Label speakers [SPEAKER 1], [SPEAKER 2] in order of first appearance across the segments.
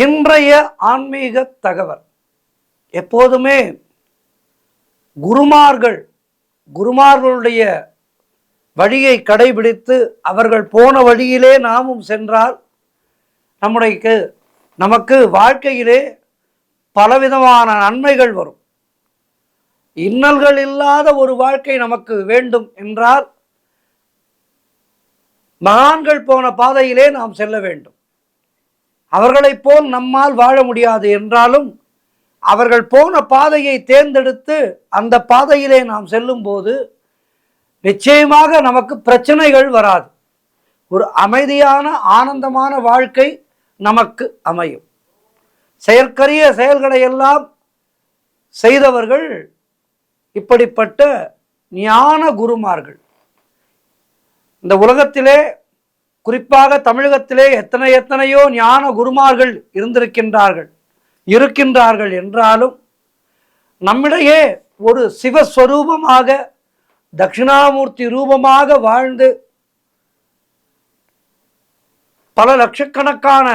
[SPEAKER 1] இன்றைய ஆன்மீக தகவல். எப்போதுமே குருமார்கள் குருமார்களுடைய வழியை கடைபிடித்து அவர்கள் போன வழியிலே நாமும் சென்றால் நம்முடைய நமக்கு வாழ்க்கையிலே பலவிதமான நன்மைகள் வரும். இன்னல்கள் இல்லாத ஒரு வாழ்க்கை நமக்கு வேண்டும் என்றால் மகான்கள் போன பாதையிலே நாம் செல்ல வேண்டும். அவர்களைப் போல் நம்மால் வாழ முடியாது என்றாலும் அவர்கள் போன பாதையை தேர்ந்தெடுத்து அந்த பாதையிலே நாம் செல்லும்போது நிச்சயமாக நமக்கு பிரச்சனைகள் வராது. ஒரு அமைதியான ஆனந்தமான வாழ்க்கை நமக்கு அமையும். செயற்கரிய செயல்களை எல்லாம் செய்தவர்கள் இப்படிப்பட்ட ஞான குருமார்கள். இந்த உலகத்திலே குறிப்பாக தமிழகத்திலே எத்தனை எத்தனையோ ஞான குருமார்கள் இருந்திருக்கின்றார்கள் இருக்கின்றார்கள் என்றாலும் நம்மிடையே ஒரு சிவஸ்வரூபமாக தட்சிணாமூர்த்தி ரூபமாக வாழ்ந்து பல லட்சக்கணக்கான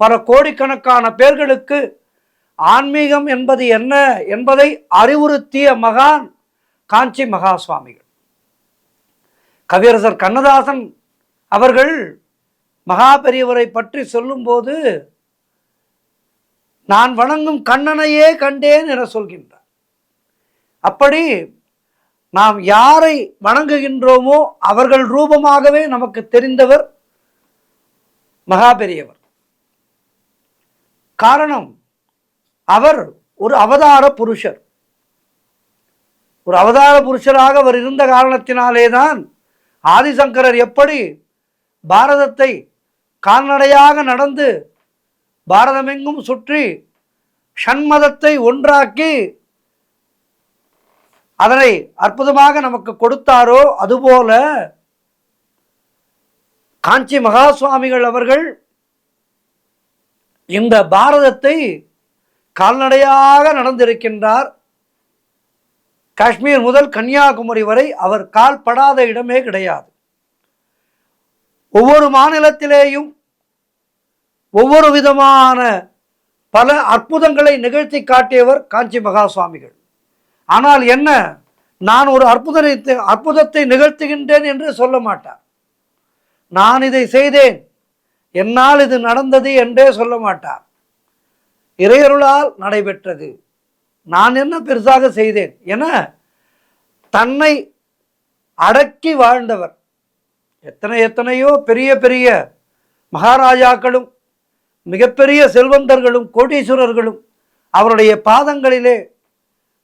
[SPEAKER 1] பல கோடிக்கணக்கான பேர்களுக்கு ஆன்மீகம் என்பது என்ன என்பதை அறிவுறுத்திய மகான் காஞ்சி மகா சுவாமிகள் கவியரசர் கண்ணதாசன் அவர்கள் மகா பெரியவரை பற்றி சொல்லும்போது நான் வணங்கும் கண்ணனையே கண்டேன் என சொல்கின்றார். அப்படி நாம் யாரை வணங்குகின்றோமோ அவர்கள் ரூபமாகவே நமக்கு தெரிந்தவர் மகா பெரியவர் காரணம் அவர் ஒரு அவதார புருஷர். ஒரு அவதார புருஷராக அவர் இருந்த காரணத்தினாலே தான் ஆதிசங்கரர் எப்படி பாரதத்தை கால்நடையாக நடந்து பாரதமெங்கும் சுற்றி ஷண்மதத்தை ஒன்றாக்கி அதனை அற்புதமாக நமக்கு கொடுத்தாரோ அதுபோல காஞ்சி மகா சுவாமிகள் அவர்கள் இந்த பாரதத்தை கால்நடையாக நடந்திருக்கின்றார். காஷ்மீர் முதல் கன்னியாகுமரி வரை அவர் கால்படாத இடமே கிடையாது. ஒவ்வொரு மாநிலத்திலேயும் ஒவ்வொரு விதமான பல அற்புதங்களை நிகழ்த்தி காட்டியவர் காஞ்சி மகா சுவாமிகள் ஆனால் என்ன? நான் ஒரு அற்புதத்தை அற்புதத்தை நிகழ்த்துகின்றேன் என்று சொல்ல மாட்டார். நான் இதை செய்தேன். என்னால் இது நடந்தது என்றே சொல்ல மாட்டார். இறையருளால் நடைபெற்றது. நான் என்ன பெருசாக செய்தேன்? என தன்னை அடக்கி வாழ்ந்தவர் எத்தனை எத்தனையோ பெரிய பெரிய மகாராஜாக்களும் மிகப்பெரிய செல்வந்தர்களும் கோடீஸ்வரர்களும் அவருடைய பாதங்களிலே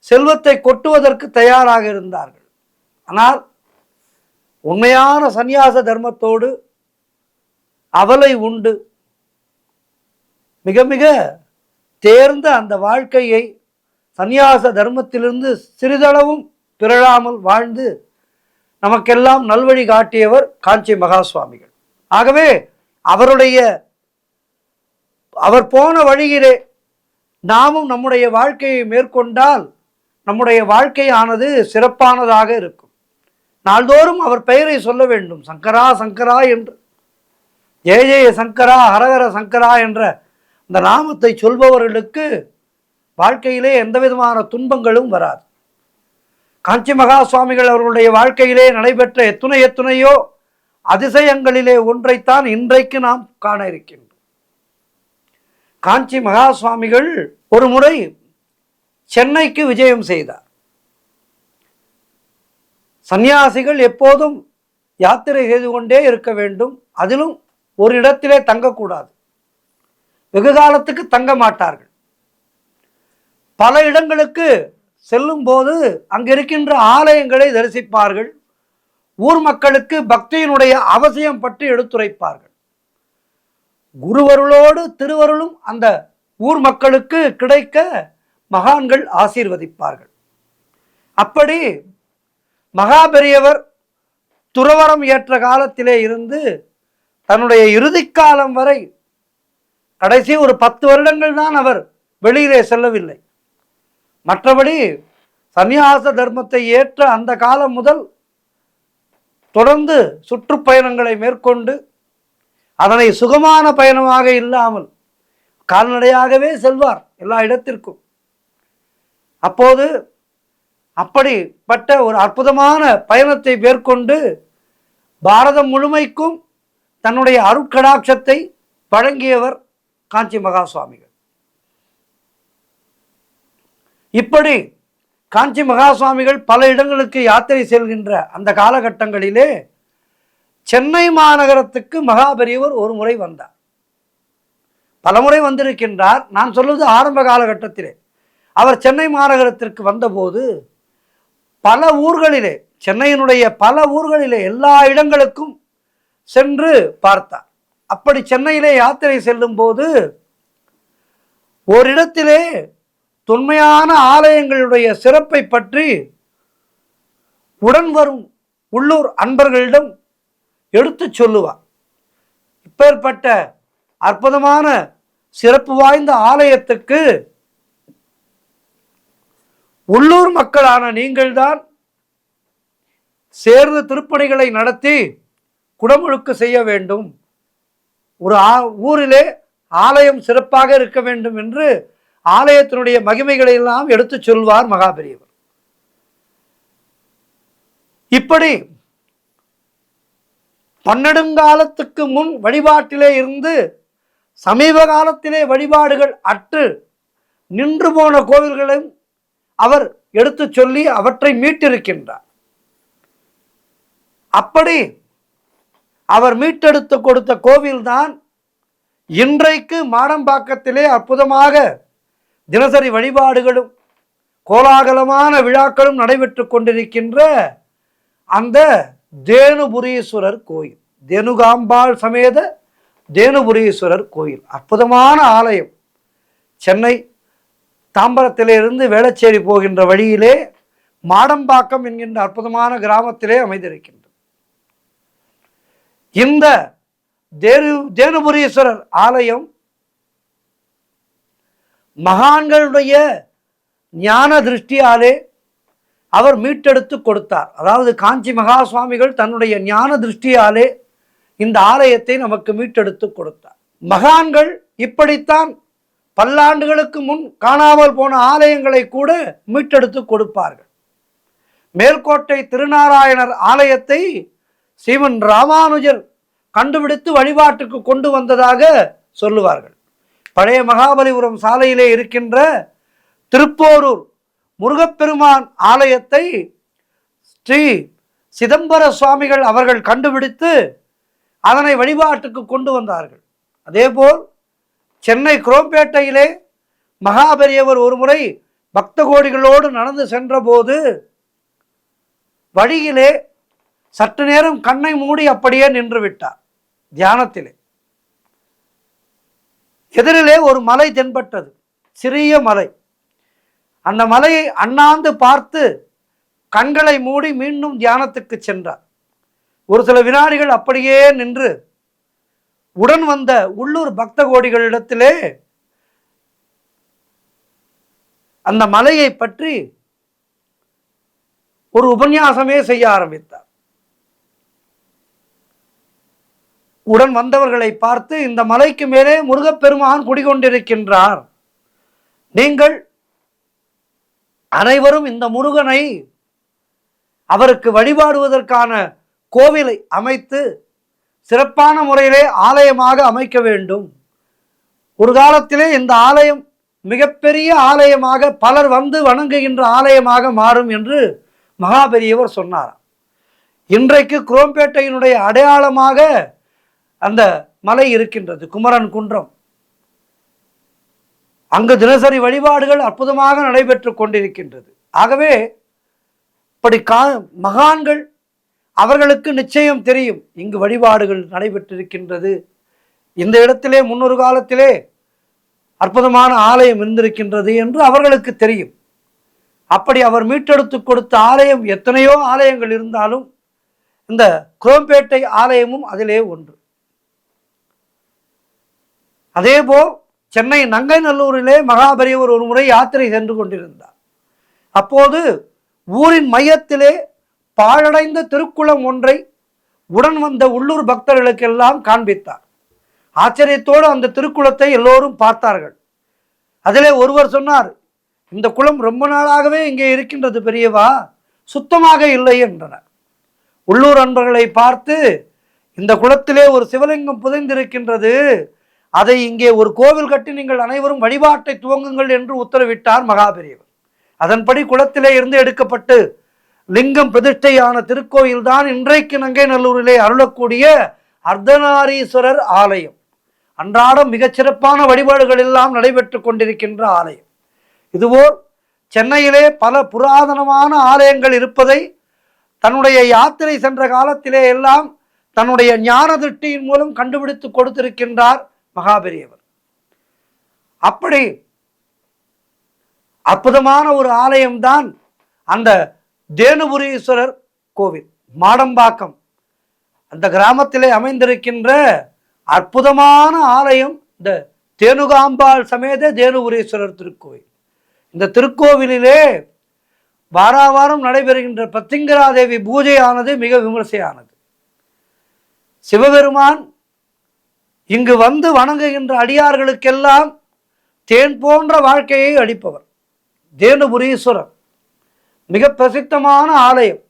[SPEAKER 1] செல்வத்தை கொட்டுவதற்கு தயாராக இருந்தார்கள். ஆனால் உண்மையான சந்நியாச தர்மத்தோடு அவலை உண்டு. மிக மிக தேர்ந்த அந்த வாழ்க்கையை சந்நியாச தர்மத்திலிருந்து சிறிதளவும் பிறழாமல் வாழ்ந்து நமக்கெல்லாம் நல்வழி காட்டியவர் காஞ்சி மகா சுவாமிகள் ஆகவே அவருடைய அவர் போன வழியிலே நாமும் நம்முடைய வாழ்க்கையை மேற்கொண்டால் நம்முடைய வாழ்க்கையானது சிறப்பானதாக இருக்கும். நாள்தோறும் அவர் பெயரை சொல்ல வேண்டும். சங்கரா சங்கரா என்று. ஜெய ஜெய சங்கரா ஹரஹர சங்கரா என்ற அந்த நாமத்தை சொல்பவர்களுக்கு வாழ்க்கையிலே எந்த விதமான துன்பங்களும் வராது. காஞ்சி மகா சுவாமிகள் அவர்களுடைய வாழ்க்கையிலே நடைபெற்ற எத்துணை எத்துணையோ அதிசயங்களிலே ஒன்றைத்தான் இன்றைக்கு நாம் காண இருக்கின்றோம். காஞ்சி மகா சுவாமிகள் ஒரு முறை சென்னைக்கு விஜயம் செய்தார். சந்நியாசிகள் எப்போதும் யாத்திரை செய்து கொண்டே இருக்க வேண்டும். அதிலும் ஒரு இடத்திலே தங்கக்கூடாது. வெகு காலத்துக்கு தங்க மாட்டார்கள். பல இடங்களுக்கு செல்லும் போது இருக்கின்ற ஆலயங்களை தரிசிப்பார்கள். ஊர் மக்களுக்கு பக்தியினுடைய அவசியம் பற்றி எடுத்துரைப்பார்கள். குருவருளோடு திருவருளும் அந்த ஊர் மக்களுக்கு கிடைக்க மகான்கள் ஆசீர்வதிப்பார்கள். அப்படி மகாபெரியவர் துறவரம் ஏற்ற காலத்திலே இருந்து தன்னுடைய இறுதி காலம் வரை கடைசி ஒரு பத்து வருடங்கள் தான் அவர் வெளியிலே செல்லவில்லை. மற்றபடி சந்நியாச தர்மத்தை ஏற்ற அந்த காலம் முதல் தொடர்ந்து சுற்றுப்பயணங்களை மேற்கொண்டு அதனை சுகமான பயணமாக இல்லாமல் கால்நடையாகவே செல்வார் எல்லா இடத்திற்கும். அப்போது அப்படிப்பட்ட ஒரு அற்புதமான பயணத்தை மேற்கொண்டு பாரதம் முழுமைக்கும் தன்னுடைய அருட்கடாட்சத்தை வழங்கியவர் காஞ்சி மகா சுவாமிகள் இப்படி காஞ்சி மகா சுவாமிகள் பல இடங்களுக்கு யாத்திரை செல்கின்ற அந்த காலகட்டங்களிலே சென்னை மாநகரத்துக்கு மகாபெரியவர் ஒரு முறை வந்தார். பலமுறை வந்திருக்கின்றார். நான் சொல்வது ஆரம்ப காலகட்டத்திலே. அவர் சென்னை மாநகரத்திற்கு வந்தபோது பல ஊர்களிலே சென்னையினுடைய பல ஊர்களிலே எல்லா இடங்களுக்கும் சென்று பார்த்தார். அப்படி சென்னையிலே யாத்திரை செல்லும் போது ஓரிடத்திலே தொன்மையான ஆலயங்களுடைய சிறப்பை பற்றி உடன் வரும் உள்ளூர் அன்பர்களிடம் எடுத்துச் சொல்லுவார். இப்பேற்பட்ட அற்புதமான சிறப்பு வாய்ந்த ஆலயத்துக்கு உள்ளூர் மக்களான நீங்கள்தான் சேர்ந்து திருப்பணிகளை நடத்தி குடமுழுக்கு செய்ய வேண்டும். ஒரு ஊரிலே ஆலயம் சிறப்பாக இருக்க வேண்டும் என்று ஆலயத்தினுடைய மகிமைகளை எல்லாம் எடுத்துச் சொல்வார் மகாபெரியவர். இப்படி பன்னெடுங்காலத்துக்கு முன் வழிபாட்டிலே இருந்து சமீப காலத்திலே வழிபாடுகள் அற்று நின்று போன கோவில்களையும் அவர் எடுத்துச் சொல்லி அவற்றை மீட்டிருக்கின்றார். அப்படி அவர் மீட்டெடுத்து கொடுத்த கோவில்தான் இன்றைக்கு மாடம்பாக்கத்திலே அற்புதமாக தினசரி வழிபாடுகளும் கோலாகலமான விழாக்களும் நடைபெற்று கொண்டிருக்கின்ற அந்த தேனுபுரீஸ்வரர் கோயில். தேனுகாம்பாள் சமேத தேனுபுரீஸ்வரர் கோயில். அற்புதமான ஆலயம். சென்னை தாம்பரத்திலிருந்து வேளச்சேரி போகின்ற வழியிலே மாடம்பாக்கம் என்கின்ற அற்புதமான கிராமத்திலே அமைந்திருக்கின்றது. இந்த தேனு தேனுபுரீஸ்வரர் ஆலயம் மகான்களுடைய ஞான திருஷ்டியாலே அவர் மீட்டெடுத்து கொடுத்தார். அதாவது காஞ்சி மகா சுவாமிகள் தன்னுடைய ஞான திருஷ்டியாலே இந்த ஆலயத்தை நமக்கு மீட்டெடுத்து கொடுத்தார். மகான்கள் இப்படித்தான் பல்லாண்டுகளுக்கு முன் காணாமல் போன ஆலயங்களை கூட மீட்டெடுத்து கொடுப்பார்கள். மேல்கோட்டை திருநாராயணர் ஆலயத்தை சீமன் ராமானுஜர் கண்டுபிடித்து வழிபாட்டுக்கு கொண்டு வந்ததாக சொல்லுவார்கள். பழைய மகாபலிபுரம் சாலையிலே இருக்கின்ற திருப்போரூர் முருகப்பெருமான் ஆலயத்தை ஸ்ரீ சிதம்பர சுவாமிகள் அவர்கள் கண்டுபிடித்து அதனை வழிபாட்டுக்கு கொண்டு வந்தார்கள். அதேபோல் சென்னை குரோம்பேட்டையிலே மகாபெரியவர் ஒருமுறை பக்த கோடிகளோடு நடந்து சென்றபோது வழியிலே சற்று நேரம் கண்ணை மூடி அப்படியே நின்று விட்டார். தியானத்திலே. எதிரிலே ஒரு மலை தென்பட்டது. சிறிய மலை. அந்த மலையை அண்ணாந்து பார்த்து கண்களை மூடி மீண்டும் தியானத்துக்கு சென்றார். ஒரு சில வினாடிகள் அப்படியே நின்று உடன் வந்த உள்ளூர் பக்த கோடிகளிடத்திலே அந்த மலையை பற்றி ஒரு உபன்யாசமே செய்ய ஆரம்பித்தார். உடன் வந்தவர்களை பார்த்து இந்த மலைக்கு மேலே முருகப்பெருமான் குடிகொண்டிருக்கின்றார். நீங்கள் அனைவரும் இந்த முருகனை அவருக்கு வழிபாடுவதற்கான கோவிலை அமைத்து சிறப்பான முறையிலே ஆலயமாக அமைக்க வேண்டும். ஒரு காலத்திலே இந்த ஆலயம் மிகப்பெரிய ஆலயமாக பலர் வந்து வணங்குகின்ற ஆலயமாக மாறும் என்று மகாபெரியவர் சொன்னார் இன்றைக்கு குரோம்பேட்டையினுடைய அடையாளமாக அந்த மலை இருக்கின்றது குமரன் குன்றம். அங்கு தினசரி வழிபாடுகள் அற்புதமாக நடைபெற்று கொண்டிருக்கின்றது. ஆகவே இப்படி கா மகான்கள் அவர்களுக்கு நிச்சயம் தெரியும் இங்கு வழிபாடுகள் நடைபெற்றிருக்கின்றது. இந்த இடத்திலே முன்னொரு காலத்திலே அற்புதமான ஆலயம் இருந்திருக்கின்றது என்று அவர்களுக்கு தெரியும். அப்படி அவர் மீட்டெடுத்து கொடுத்த ஆலயம் எத்தனையோ ஆலயங்கள் இருந்தாலும் இந்த குரோம்பேட்டை ஆலயமும் அதிலே ஒன்று. அதேபோல் சென்னை நங்கைநல்லூரிலே மகாபெரியவர் ஒரு முறை யாத்திரை சென்று கொண்டிருந்தார். அப்போது ஊரின் மையத்திலே பாழடைந்த திருக்குளம் ஒன்றை உடன் வந்த உள்ளூர் பக்தர்களுக்கெல்லாம் காண்பித்தார். ஆச்சரியத்தோடு அந்த திருக்குளத்தை எல்லோரும் பார்த்தார்கள். அதிலே ஒருவர் சொன்னார் இந்த குளம் ரொம்ப நாளாகவே இங்கே இருக்கின்றது பெரியவா சுத்தமாக இல்லை என்றனர். உள்ளூர் அன்பர்களை பார்த்து இந்த குளத்திலே ஒரு சிவலிங்கம் புதைந்திருக்கின்றது அதை இங்கே ஒரு கோவில் கட்டி நீங்கள் அனைவரும் வழிபாட்டை துவங்குங்கள் என்று உத்தரவிட்டார் மகாபெரியவர். அதன்படி குளத்திலே இருந்து எடுக்கப்பட்டு லிங்கம் பிரதிஷ்டையான திருக்கோயில் தான் இன்றைக்கு நங்கைநல்லூரிலே அருளக்கூடிய அர்த்தநாரீஸ்வரர் ஆலயம். அன்றாடம் மிகச்சிறப்பான வழிபாடுகள் எல்லாம் நடைபெற்று கொண்டிருக்கின்ற ஆலயம். இதுபோல் சென்னையிலே பல புராதனமான ஆலயங்கள் இருப்பதை தன்னுடைய யாத்திரை சென்ற காலத்திலே எல்லாம் தன்னுடைய ஞான திருஷ்டியின் மூலம் கண்டுபிடித்து கொடுத்திருக்கின்றார் மகாபெரியவர். அப்படி அற்புதமான ஒரு ஆலயம்தான் அந்த தேனுபுரீஸ்வரர் கோவில் மாடம்பாக்கம். அந்த கிராமத்திலே அமைந்திருக்கின்ற அற்புதமான ஆலயம் இந்த தேனுகாம்பாள் சமேத தேனுபுரீஸ்வரர் திருக்கோவில். இந்த திருக்கோவிலிலே வாராவாரம் நடைபெறுகின்ற பத்திங்கராதேவி பூஜையானது மிக விமர்சையானது. சிவபெருமான் இங்கு வந்து வணங்குகின்ற அடியார்களுக்கெல்லாம் தேன் போன்ற வாழ்க்கையை அளிப்பவர். தேனுபுரீஸ்வரர் மிக பிரசித்தமான ஆலயம்.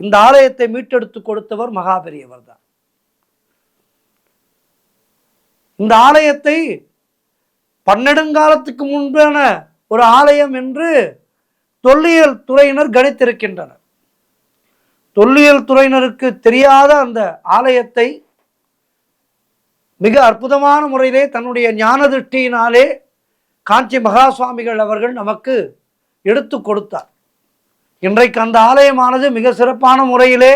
[SPEAKER 1] இந்த ஆலயத்தை மீட்டெடுத்து கொடுத்தவர் மகாபெரியவர் தான் இந்த ஆலயத்தை பன்னெடுங்காலத்துக்கு முன்பான ஒரு ஆலயம் என்று தொல்லியல் துறையினர் கணித்திருக்கின்றனர். தொல்லியல் துறையினருக்கு தெரியாத அந்த ஆலயத்தை மிக அற்புதமான முறையிலே தன்னுடைய ஞான திருஷ்டியினாலே காஞ்சி மகா சுவாமிகள் அவர்கள் நமக்கு எடுத்து கொடுத்தார். இன்றைக்கு அந்த ஆலயமானது மிக சிறப்பான முறையிலே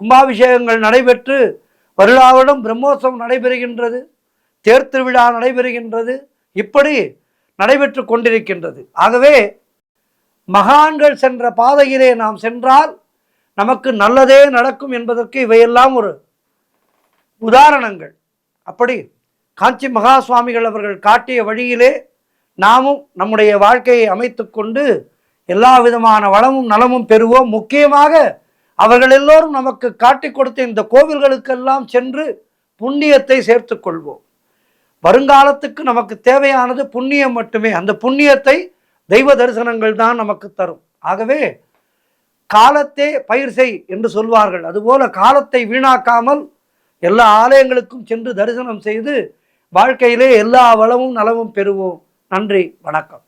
[SPEAKER 1] கும்பாபிஷேகங்கள் நடைபெற்று வருடாவிடம் பிரம்மோத்சவம் நடைபெறுகின்றது தேர் திருவிழா நடைபெறுகின்றது இப்படி நடைபெற்று கொண்டிருக்கின்றது. ஆகவே மகான்கள் சென்ற பாதையிலே நாம் சென்றால் நமக்கு நல்லதே நடக்கும் என்பதற்கு இவையெல்லாம் ஒரு உதாரணங்கள். அப்படி காஞ்சி மகா சுவாமிகள் அவர்கள் காட்டிய வழியிலே நாமும் நம்முடைய வாழ்க்கையை அமைத்துக்கொண்டு எல்லா விதமான வளமும் நலமும் பெறுவோம். முக்கியமாக அவர்கள் எல்லோரும் நமக்கு காட்டிக் கொடுத்த இந்த கோவில்களுக்கெல்லாம் சென்று புண்ணியத்தை சேர்த்து கொள்வோம். வருங்காலத்துக்கு நமக்கு தேவையானது புண்ணியம் மட்டுமே. அந்த புண்ணியத்தை தெய்வ தரிசனங்கள் தான் நமக்கு தரும். ஆகவே காலத்தே பயிர் செய் என்று சொல்வார்கள். அதுபோல காலத்தை வீணாக்காமல் எல்லா ஆலயங்களுக்கும் சென்று தரிசனம் செய்து வாழ்க்கையிலே எல்லா வளமும் நலமும் பெறுவோம். நன்றி வணக்கம்.